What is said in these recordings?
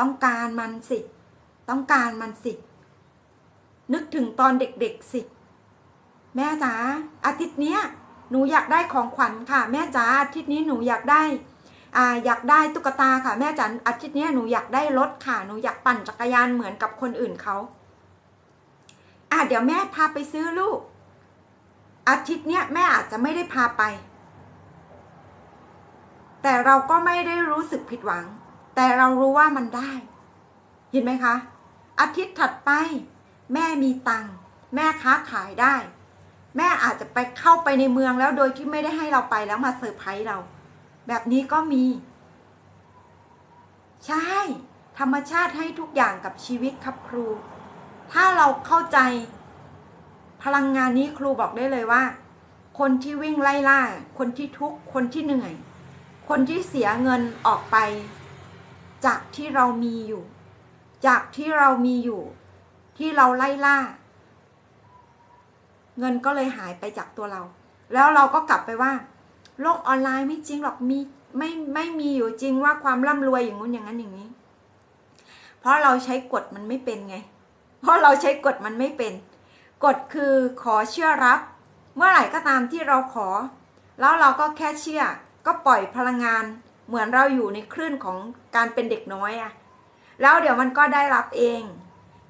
ต้องการมันสิ ต้องการมันสิ นึกถึงตอนเด็กๆสิ แม่จ๋าอาทิตย์เนี้ยหนูอยากได้ของขวัญค่ะ แม่จ๋าอาทิตย์นี้หนูอยากได้อ่าอยากได้ตุ๊กตาค่ะ แม่จ๋าอาทิตย์นี้หนูอยากได้รถค่ะ หนูอยากปั่นจักรยานเหมือนกับคนอื่นเขาอะเดี๋ยวแม่พาไปซื้อลูก อาทิตย์เนี้ยแม่อาจจะไม่ได้พาไป แต่เราก็ไม่ได้รู้สึกผิดหวัง แต่เรารู้ว่ามันได้ เห็นไหมคะ อาทิตย์ถัดไป แม่มีตังค์แม่ค้าขายได้ แม่อาจจะไปเข้าไปในเมืองแล้วโดยที่ไม่ได้ให้เราไปแล้วมาเซอร์ไพรส์เรา แบบนี้ก็มี ใช่ ธรรมชาติให้ทุกอย่างกับชีวิตครับครู ถ้าเราเข้าใจ พลังงานนี้ครูบอกได้เลยว่า คนที่วิ่งไล่ล่า คนที่ทุกข์ คนที่เหนื่อย คนที่เสียเงินออกไป จากที่เรามีอยู่ จากที่เรามีอยู่ ที่เราไล่ล่า เงินก็เลยหายไปจากตัวเรา แล้วเราก็กลับไปว่า โลกออนไลน์ไม่จริงหรอกมีไม่ไม่มีอยู่จริงว่าความร่ำรวยอย่างงู้นอย่างนั้นอย่างนี้ เพราะเราใช้กฎมันไม่เป็นไง เพราะเราใช้กฎมันไม่เป็น กฎคือขอเชื่อรับ เมื่อไหร่ก็ตามที่เราขอ แล้วเราก็แค่เชื่อ ก็ปล่อยพลังงาน เหมือนเราอยู่ในคลื่นของการเป็นเด็กน้อยอะแล้วเดี๋ยวมันก็ได้รับเอง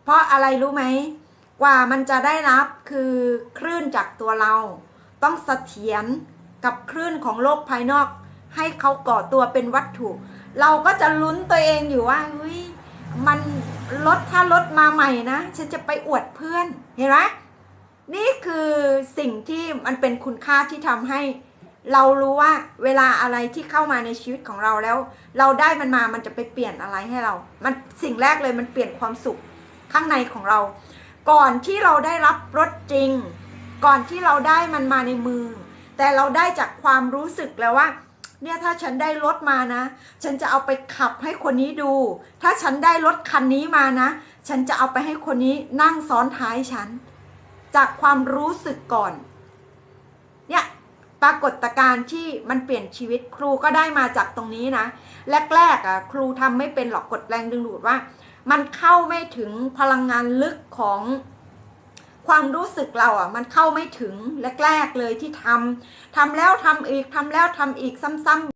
เพราะอะไรรู้ไหมกว่ามันจะได้รับคือคลื่นจากตัวเรา ต้องเสถียรกับคลื่นของโลกภายนอก ให้เขาก่อตัวเป็นวัตถุ เราก็จะลุ้นตัวเองอยู่ว่าเฮ้ยมันรถถ้ารถมาใหม่นะ ฉันจะไปอวดเพื่อนเห็นไหมนี่คือสิ่งที่มันเป็นคุณค่าที่ทำให้ เรารู้ว่าเวลาอะไรที่เข้ามาในชีวิตของเราแล้ว เราได้มันมามันจะไปเปลี่ยนอะไรให้เรา มันสิ่งแรกเลยมันเปลี่ยนความสุขข้างในของเรา ก่อนที่เราได้รับรถจริง ก่อนที่เราได้มันมาในมือ แต่เราได้จากความรู้สึกแล้วว่า เนี่ยถ้าฉันได้รถมานะ ฉันจะเอาไปขับให้คนนี้ดู ถ้าฉันได้รถคันนี้มานะ ฉันจะเอาไปให้คนนี้นั่งซ้อนท้ายฉัน จากความรู้สึกก่อน ปรากฏการณ์ที่มันเปลี่ยนชีวิตครูก็ได้มาจากตรงนี้นะ แรกๆอะครูทำไม่เป็นหรอกกดแรงดึงดูดว่า มันเข้าไม่ถึงพลังงานลึกของความรู้สึกเราอะ มันเข้าไม่ถึงแรกๆเลยที่ทำทำแล้วทำอีกทำแล้วทำอีกซ้ำๆ